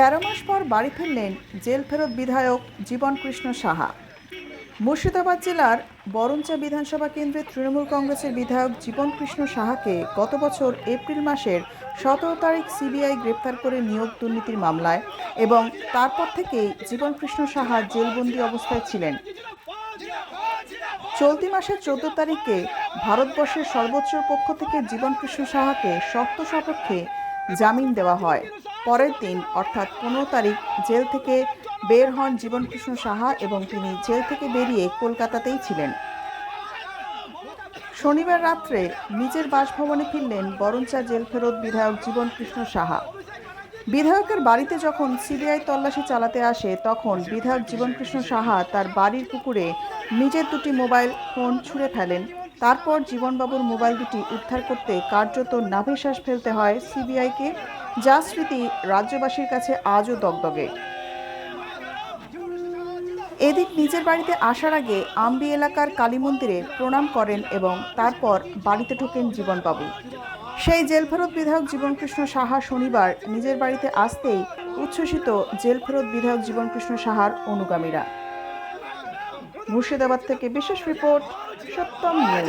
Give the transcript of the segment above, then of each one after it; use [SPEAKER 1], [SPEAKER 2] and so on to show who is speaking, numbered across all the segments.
[SPEAKER 1] তেরো মাস পর বাড়ি ফিরলেন জেল ফেরত বিধায়ক জীবন কৃষ্ণ সাহা। মুর্শিদাবাদ জেলার বরঞ্চা বিধানসভা কেন্দ্রের তৃণমূল কংগ্রেসের বিধায়ক জীবন কৃষ্ণ সাহাকে গত বছর এপ্রিল মাসের সতেরো তারিখ সিবিআই গ্রেপ্তার করে নিয়োগ দুর্নীতির মামলায় এবং তারপর থেকেই জীবন কৃষ্ণ সাহা জেলবন্দি অবস্থায় ছিলেন। চলতি মাসের চোদ্দ তারিখে ভারতবর্ষের সর্বোচ্চ পক্ষ থেকে জীবন কৃষ্ণ সাহাকে শর্ত সাপেক্ষে জামিন দেওয়া হয়। পরের দিন, অর্থাৎ পনেরো তারিখ, জেল থেকে বের হন জীবন কৃষ্ণ সাহা এবং তিনি জেল থেকে বেরিয়ে কলকাতাতেই ছিলেন। শনিবার রাত্রে নিজের বাসভবনে ফিরলেন বরঞ্চা জেল ফেরত বিধায়ক জীবন কৃষ্ণ সাহা। বিধায়কের বাড়িতে যখন সিবিআই তল্লাশি চালাতে আসে, তখন বিধায়ক জীবনকৃষ্ণ সাহা তার বাড়ির পুকুরে নিজের দুটি মোবাইল ফোন ছুঁড়ে ফেলেন। তারপর জীবনবাবুর মোবাইল দুটি উদ্ধার করতে কার্যত নাভিশ্বাস ফেলতে হয় সিবিআইকে। যা স্মৃতি রাজ্যবাসীর কাছে আজও দগদগে। এদিক নিজের বাড়িতে আসার আগে আম্বি এলাকার কালী মন্দিরে প্রণাম করেন এবং তারপর বাড়িতে ঢোকেন জীবনবাবু। সেই জেলফেরত বিধায়ক জীবনকৃষ্ণ সাহা শনিবার নিজের বাড়িতে আসতেই উচ্ছ্বসিত জেলফেরত বিধায়ক জীবনকৃষ্ণ সাহার অনুগামীরা। মুর্শিদাবাদ থেকে বিশেষ রিপোর্ট সত্যম নিউজ।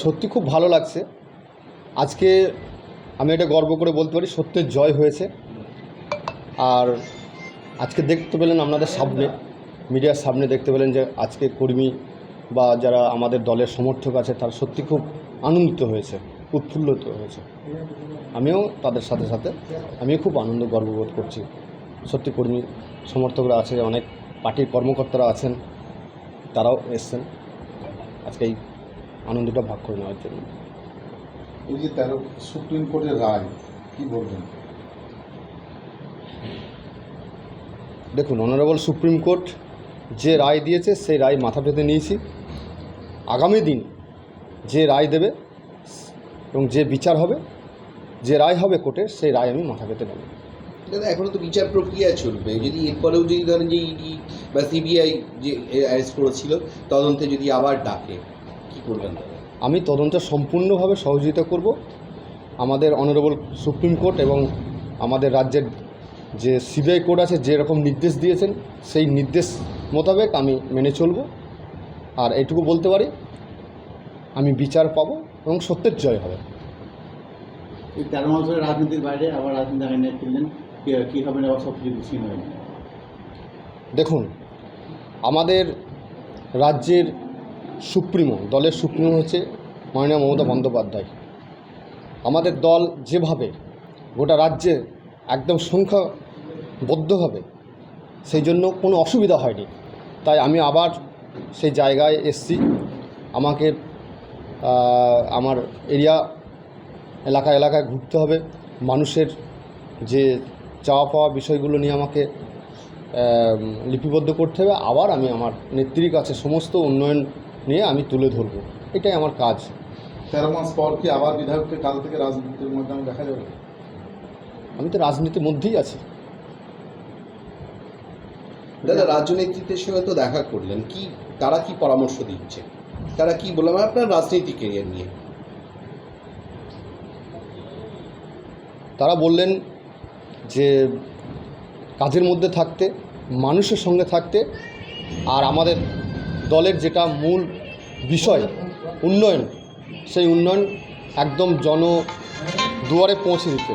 [SPEAKER 2] সত্যি খুব ভালো লাগছে। আজকে আমি এটা গর্ব করে বলতে পারি, সত্যের জয় হয়েছে। আর আজকে দেখতে পেলেন আপনাদের সামনে, মিডিয়ার সামনে দেখতে পেলেন যে আজকে কর্মী বা যারা আমাদের দলের সমর্থক আছে, তারা সত্যি খুব আনন্দিত হয়েছে, উৎফুল্লিত হয়েছে। আমিও তাদের সাথে সাথে, আমিও খুব আনন্দ গর্ববোধ করছি। সত্যি কর্মী সমর্থকরা আছে অনেক পার্টির কর্মকর্তারা আছেন তারাও এসছেন। আজকে এই আনন্দটা ভাগ করে নেওয়ার জন্য।
[SPEAKER 3] এই যে তেরো সুপ্রিম কোর্টের রায় কি বলবেন?
[SPEAKER 2] দেখুন অনারেবল সুপ্রিম কোর্ট যে রায় দিয়েছে সেই রায় মাথা পেতে নিয়েছি। আগামী দিন যে রায় দেবে এবং যে বিচার হবে যে রায় হবে কোর্টের সেই রায় আমি মাথা পেতে নেব।
[SPEAKER 4] দাদা এখনও তো বিচার প্রক্রিয়া চলবে। যদি এরপরেও যদি ধরেন যে ইডি বা সিবিআই যে অ্যারেস্ট করেছিল তদন্তে যদি আবার ডাকে কি করবেন
[SPEAKER 2] আমি তদন্তে সম্পূর্ণভাবে সহযোগিতা করব। আমাদের অনারেবল সুপ্রিম কোর্ট এবং আমাদের রাজ্যের যে সিবিআই কোর্ট আছে যেরকম নির্দেশ দিয়েছেন সেই নির্দেশ মোতাবেক আমি মেনে চলব। আর এটুকু বলতে পারি আমি বিচার পাবো এবং সত্যের জয় হবে।
[SPEAKER 5] এই তেরো মাস ধরে রাজনীতির বাইরে আবার রাজনীতি আইনে ফিরলেন।
[SPEAKER 2] দেখুন, আমাদের রাজ্যের সুপ্রিমো, দলের সুপ্রিমো হচ্ছে মাননীয় মমতা বন্দ্যোপাধ্যায়। আমাদের দল যেভাবে গোটা রাজ্যে একদম সংখ্যাবদ্ধভাবে সেই জন্য কোনো অসুবিধা হয়নি। তাই আমি আবার সেই জায়গায় এসছি। আমাকে আমার এরিয়া, এলাকা, এলাকায় ঘুরতে হবে। মানুষের যে চাওয়া পাওয়া বিষয়গুলো নিয়ে আমাকে লিপিবদ্ধ করতে হবে। আবার আমি আমার নেত্রীর কাছে সমস্ত উন্নয়ন নিয়ে আমি তুলে ধরবো। এটাই আমার কাজ।
[SPEAKER 3] তেরো মাস পর কি আবার বিধায়ককে কাল থেকে রাজনীতির ময়দানে দেখা যাবে?
[SPEAKER 2] আমি তো রাজনীতির মধ্যেই আছি।
[SPEAKER 4] দাদা রাজ্য নেতৃত্বের সঙ্গে তো দেখা করলেন। কি তারা কি পরামর্শ দিচ্ছে? তারা কি বললাম আপনার রাজনীতি কেরিয়ার নিয়ে।
[SPEAKER 2] তারা বললেন যে কাজের মধ্যে থাকতে, মানুষের সঙ্গে থাকতে আর আমাদের দলের যেটা মূল বিষয়, উন্নয়ন, সেই উন্নয়ন একদম জন দুয়ারে পৌঁছে দিতে।